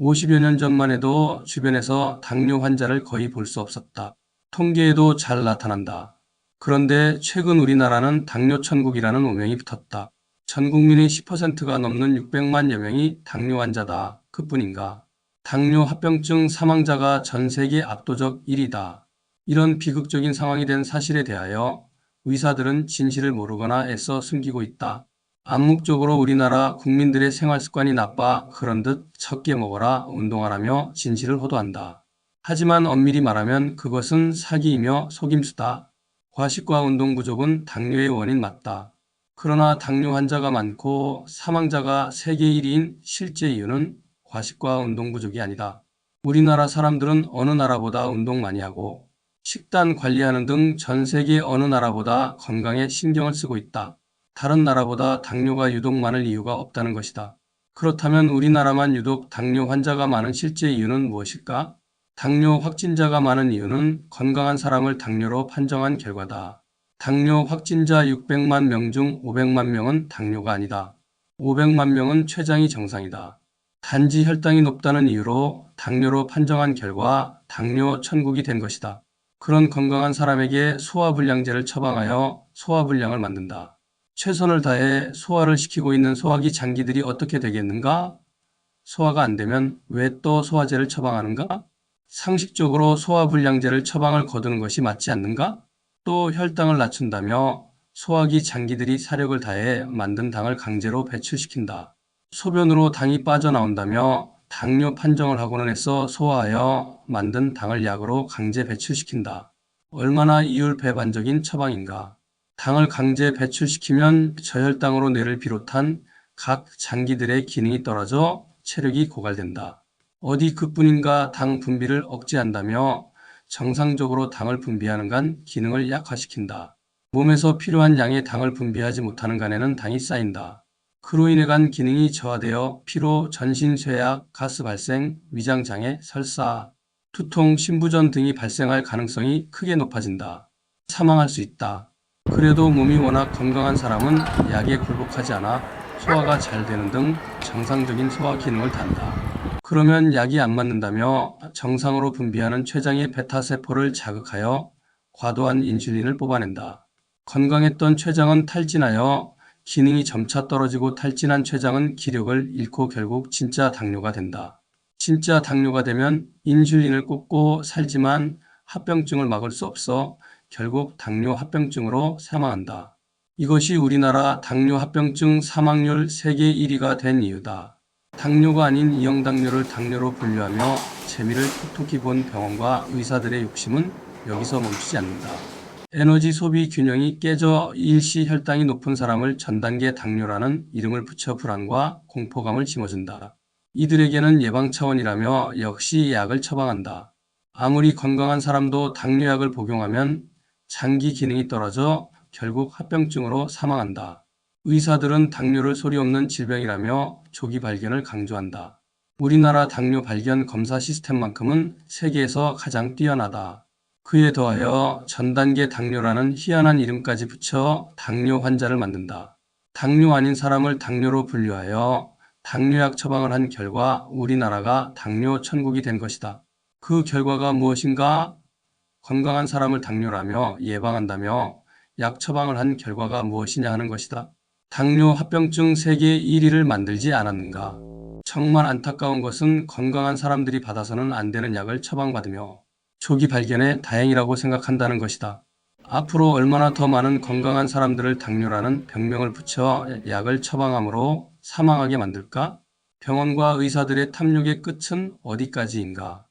50여 년 전만 해도 주변에서 당뇨 환자를 거의 볼 수 없었다. 통계에도 잘 나타난다. 그런데 최근 우리나라는 당뇨 천국이라는 오명이 붙었다. 전 국민의 10%가 넘는 600만여 명이 당뇨 환자다. 그뿐인가. 당뇨 합병증 사망자가 전 세계 압도적 1위다. 이런 비극적인 상황이 된 사실에 대하여 의사들은 진실을 모르거나 애써 숨기고 있다. 암묵적으로 우리나라 국민들의 생활 습관이 나빠 그런 듯 적게 먹어라 운동하라며 진실을 호도한다. 하지만 엄밀히 말하면 그것은 사기이며 속임수다. 과식과 운동 부족은 당뇨의 원인 맞다. 그러나 당뇨 환자가 많고 사망자가 세계 1위인 실제 이유는 과식과 운동 부족이 아니다. 우리나라 사람들은 어느 나라보다 운동 많이 하고 식단 관리하는 등 전 세계 어느 나라보다 건강에 신경을 쓰고 있다. 다른 나라보다 당뇨가 유독 많을 이유가 없다는 것이다. 그렇다면 우리나라만 유독 당뇨 환자가 많은 실제 이유는 무엇일까? 당뇨 확진자가 많은 이유는 건강한 사람을 당뇨로 판정한 결과다. 당뇨 확진자 600만 명 중 500만 명은 당뇨가 아니다. 500만 명은 췌장이 정상이다. 단지 혈당이 높다는 이유로 당뇨로 판정한 결과 당뇨 천국이 된 것이다. 그런 건강한 사람에게 소화불량제를 처방하여 소화불량을 만든다. 최선을 다해 소화를 시키고 있는 소화기 장기들이 어떻게 되겠는가? 소화가 안 되면 왜 또 소화제를 처방하는가? 상식적으로 소화불량제를 처방을 거두는 것이 맞지 않는가? 또 혈당을 낮춘다며 소화기 장기들이 사력을 다해 만든 당을 강제로 배출시킨다. 소변으로 당이 빠져나온다며 당뇨 판정을 하고는 해서 소화하여 만든 당을 약으로 강제 배출시킨다. 얼마나 이율배반적인 처방인가. 당을 강제 배출시키면 저혈당으로 뇌를 비롯한 각 장기들의 기능이 떨어져 체력이 고갈된다. 어디 그뿐인가 당 분비를 억제한다며 정상적으로 당을 분비하는 간 기능을 약화시킨다. 몸에서 필요한 양의 당을 분비하지 못하는 간에는 당이 쌓인다. 그로 인해 간 기능이 저하되어 피로, 전신 쇠약, 가스 발생, 위장 장애, 설사, 두통, 신부전 등이 발생할 가능성이 크게 높아진다. 사망할 수 있다. 그래도 몸이 워낙 건강한 사람은 약에 굴복하지 않아 소화가 잘 되는 등 정상적인 소화 기능을 단다. 그러면 약이 안 맞는다며 정상으로 분비하는 췌장의 베타세포를 자극하여 과도한 인슐린을 뽑아낸다. 건강했던 췌장은 탈진하여 기능이 점차 떨어지고 탈진한 췌장은 기력을 잃고 결국 진짜 당뇨가 된다. 진짜 당뇨가 되면 인슐린을 꽂고 살지만 합병증을 막을 수 없어 결국 당뇨 합병증으로 사망한다. 이것이 우리나라 당뇨 합병증 사망률 세계 1위가 된 이유다. 당뇨가 아닌 이형당뇨를 당뇨로 분류하며 재미를 톡톡히 본 병원과 의사들의 욕심은 여기서 멈추지 않는다. 에너지 소비 균형이 깨져 일시 혈당이 높은 사람을 전단계 당뇨라는 이름을 붙여 불안과 공포감을 심어준다. 이들에게는 예방 차원이라며 역시 약을 처방한다. 아무리 건강한 사람도 당뇨약을 복용하면 장기 기능이 떨어져 결국 합병증으로 사망한다. 의사들은 당뇨를 소리 없는 질병이라며 조기 발견을 강조한다. 우리나라 당뇨 발견 검사 시스템만큼은 세계에서 가장 뛰어나다. 그에 더하여 전단계 당뇨라는 희한한 이름까지 붙여 당뇨 환자를 만든다. 당뇨 아닌 사람을 당뇨로 분류하여 당뇨약 처방을 한 결과 우리나라가 당뇨 천국이 된 것이다. 그 결과가 무엇인가? 건강한 사람을 당뇨라며 예방한다며 약 처방을 한 결과가 무엇이냐 하는 것이다. 당뇨 합병증 세계 1위를 만들지 않았는가? 정말 안타까운 것은 건강한 사람들이 받아서는 안 되는 약을 처방받으며 조기 발견에 다행이라고 생각한다는 것이다. 앞으로 얼마나 더 많은 건강한 사람들을 당뇨라는 병명을 붙여 약을 처방함으로 사망하게 만들까? 병원과 의사들의 탐욕의 끝은 어디까지인가?